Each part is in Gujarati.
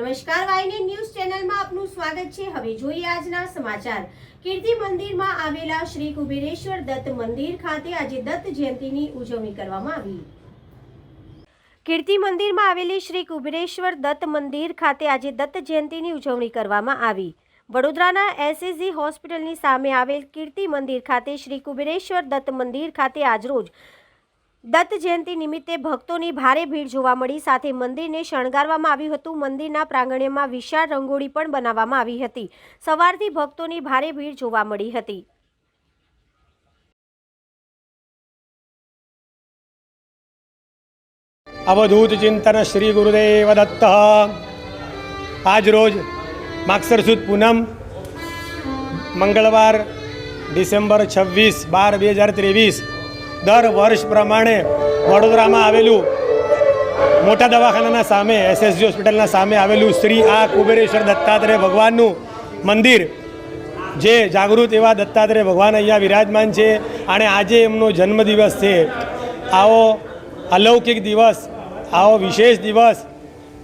નમસ્કાર, વાયને ન્યૂઝ ચેનલમાં આપનું સ્વાગત છે. હવે જોઈએ આજના સમાચાર. કીર્તિ મંદિરમાં આવેલા શ્રી કુબેરેશ્વર દત્ત મંદિર ખાતે આજે દત્ત જયંતિની ઉજવણી કરવામાં આવી. કીર્તિ મંદિરમાં આવેલી શ્રી કુબેરેશ્વર દત્ત મંદિર ખાતે આજે દત્ત જયંતિની ઉજવણી કરવામાં આવી. વડોદરાના એસએસજી હોસ્પિટલની સામે આવેલ કીર્તિ મંદિર ખાતે શ્રી કુબેરેશ્વર દત્ત મંદિર ખાતે આજરોજ દત્ત જયંતિ નિમિત્તે ભક્તોની ભારે ભીડ જોવા મળી. સાથે મંદિરને શણગારવામાં આવ્યું હતું. મંદિરના પ્રાંગણ્યમાં વિશાળ રંગોળી પણ બનાવવામાં આવી હતી. સવારથી ભક્તોની ભારે ભીડ જોવા મળી હતી. અવધૂત ચિંતન શ્રી ગુરુદેવ દત્ત. આજ રોજ માક્ષર સુદ પૂનમ, મંગળવાર ડિસેમ્બર છવ્વીસ બાર બે હજાર ત્રેવીસ દર વર્ષ પ્રમાણે વડોદરામાં આવેલું મોટા દવાખાનાના સામે એસએસજી હોસ્પિટલના સામે આવેલું શ્રી આ કુબેરેશ્વર દત્તાત્રેય ભગવાનનું મંદિર, જે જાગૃત એવા દત્તાત્રેય ભગવાન અહીંયા વિરાજમાન છે અને આજે એમનો જન્મદિવસ છે. આવો અલૌકિક દિવસ, આવો વિશેષ દિવસ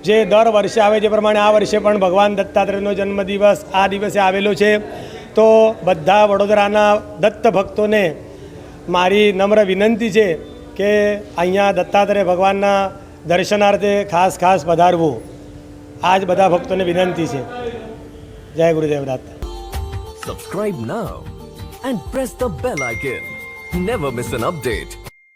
જે દર વર્ષે આવે છે પ્રમાણે આ વર્ષે પણ ભગવાન દત્તાત્રેયનો જન્મદિવસ આ દિવસે આવેલો છે. તો બધા વડોદરાના દત્ત ભક્તોને મારી નમ્ર વિનંતી છે કે અહીંયા દત્તાત્રેય ભગવાનના દર્શનાર્થે ખાસ ખાસ પધારવું. આ જ બધા ભક્તોને વિનંતી છે. જય Gurudev Datta subscribe now and press the bell icon never miss an update.